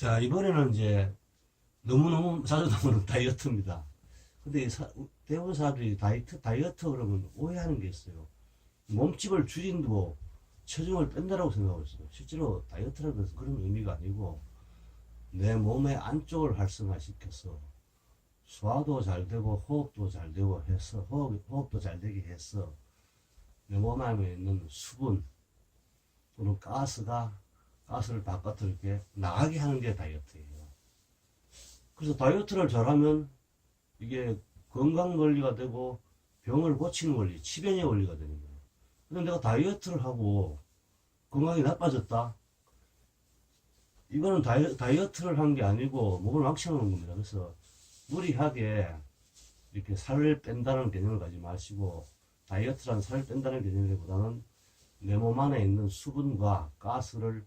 자, 이번에는 이제 너무너무 나오는 다이어트입니다. 근데 이 사- 대부분 사람들이 다이어트, 다이어트 그러면 오해하는 게 있어요. 몸집을 줄인다고 체중을 뺀다라고 생각하고 있어요. 실제로 다이어트라는 것은 그런 의미가 아니고 내 몸의 안쪽을 활성화시켜서 소화도 잘 되고 호흡도 잘 되고 해서 호흡, 호흡도 잘 되게 해서 내 몸 안에 있는 수분 또는 가스가 가스를 바깥으로 이렇게 나가게 하는 게 다이어트예요. 그래서 다이어트를 잘하면 이게 건강 원리가 되고 병을 고치는 원리, 치변의 원리가 되는 거예요. 근데 내가 다이어트를 하고 건강이 나빠졌다? 이거는 다이, 다이어트를 한 게 아니고 목을 망쳐놓은 겁니다. 그래서 무리하게 이렇게 살을 뺀다는 개념을 가지 마시고 다이어트란 살을 뺀다는 개념보다는 내 몸 안에 있는 수분과 가스를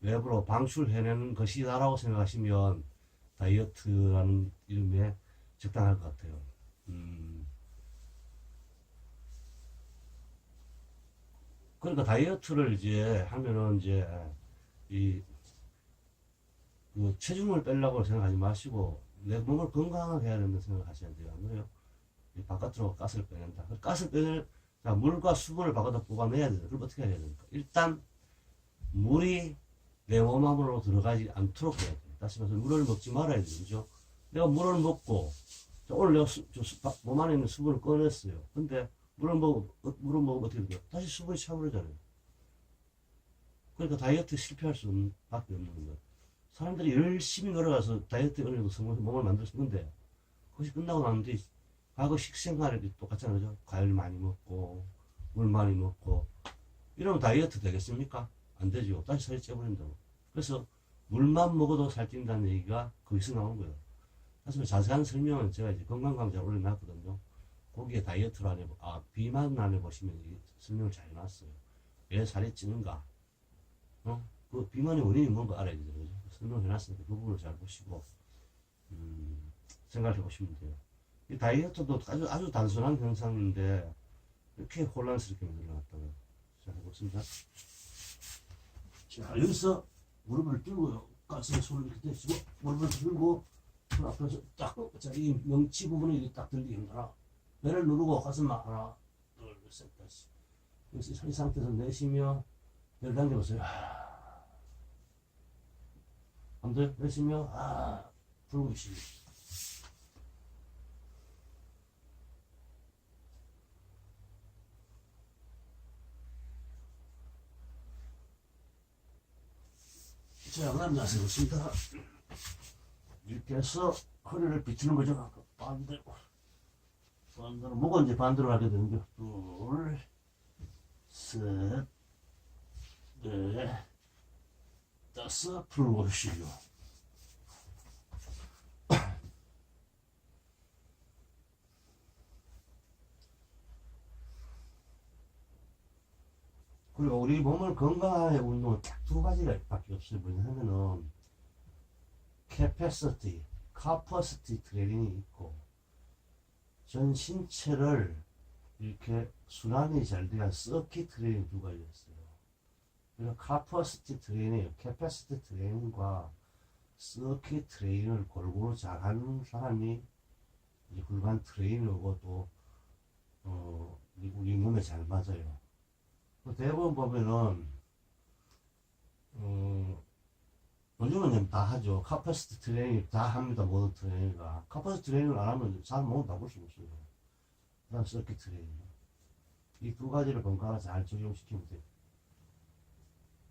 외부로 방출해내는 것이다라고 생각하시면 다이어트라는 이름에 적당할 것 같아요. 음. 그러니까 다이어트를 이제 하면은 이제 이, 그 체중을 빼려고 생각하지 마시고 내 몸을 건강하게 해야 된다고 생각하셔야 돼요. 안 그래요? 이 바깥으로 가스를 빼낸다. 그 가스를 빼낼, 자, 물과 수분을 바깥으로 뽑아내야 돼요. 그럼 어떻게 해야 됩니까? 일단, 물이 내몸 안으로 들어가지 않도록 해야 돼요. 다시 말해서 물을 먹지 말아야. 그죠? 내가 물을 먹고, 자, 오늘 내가 몸 안에 있는 수분을 꺼냈어요. 근데 물을 먹, 어, 물을 먹으면 어떻게 돼요? 다시 수분이 차오르잖아요. 그러니까 다이어트 실패할 수 없는, 밖에 없는 거예요. 사람들이 열심히 걸어가서 다이어트 어느 정도 성공, 몸을 만들 수 있는데, 그것이 끝나고 나면 이제 과거 식생활이 똑같잖아요. 과일 많이 먹고, 물 많이 먹고, 이러면 다이어트 되겠습니까? 안 되죠. 다시 살이 쪄버린다고. 그래서 물만 먹어도 살찐다는 얘기가 거기서 나온 거예요. 사실 자세한 설명은 제가 이제 건강강좌 올려놨거든요. 거기에 다이어트로 안에, 아, 비만 안에 보시면 이 설명을 잘 해놨어요. 왜 살이 찌는가? 어? 그 비만의 원인이 뭔가 알아야 되죠. 그죠? 설명을 해놨으니까 그 부분을 잘 보시고, 음, 생각해 보시면 돼요. 이 다이어트도 아주, 아주 단순한 현상인데, 이렇게 혼란스럽게 만들어놨다고요. 자, 해보겠습니다. 자, 여기서 무릎을 들고요. 가슴에 손을 이렇게 대시고, 무릎을 들고, 손 앞에서 딱, 자, 이 명치 부분이 이렇게 딱 들리게 힘들어. 배를 누르고 가슴만 하나, 둘, 셋, 다시. 여기서 이 상태에서 내쉬며, 배를 당겨보세요. 안 돼? 내쉬며, 아, 풀고 쉬 자, 그럼 나서 보습니다 이렇게 해서 허리를 비추는 거죠. 반대로. 반대로. 목은 이제 반대로 하게 되는 게 둘, 셋, 넷, 다섯, 풀고 쉬고. 그리고 우리 몸을 건강하게 운동은 딱두 가지가 밖에 없어요. 뭐냐면은 캐패시티, 카퍼시티 트레이닝이 있고 전 신체를 이렇게 순환이 잘 돼야 서킷 트레이닝 두 가지가 있어요. 그래서 카퍼시티 트레이닝, 캐패시티 트레이닝과 서킷 트레이닝을 골고루 잘하는 사람이 이제 훌륭한 트레이너고 또 어, 우리 몸에 잘 맞아요. 그 대부분 보면은 어, 요즘은 다 하죠. 카퍼시티 트레이닝 다 합니다. 모든 트레이너가. 카퍼시티 트레이닝을 안 하면 사람 몸을 바꿀 수가 없어요. 그 다음 서킷 트레이닝. 이 두 가지를 번갈아 잘 적용시키면 돼요.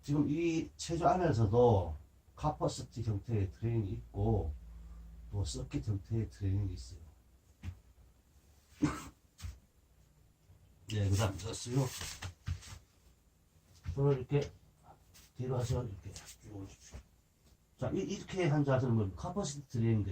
지금 이 체조 안에서도 카퍼시티 형태의 트레이닝이 있고 또 서킷 형태의 트레이닝이 있어요. 네, 그 다음 됐어요. 손을 이렇게 뒤로 하셔 이렇게 쭉 올리십시오. 자, 이, 이렇게 한 자세는 뭐 카퍼시티 트레이닝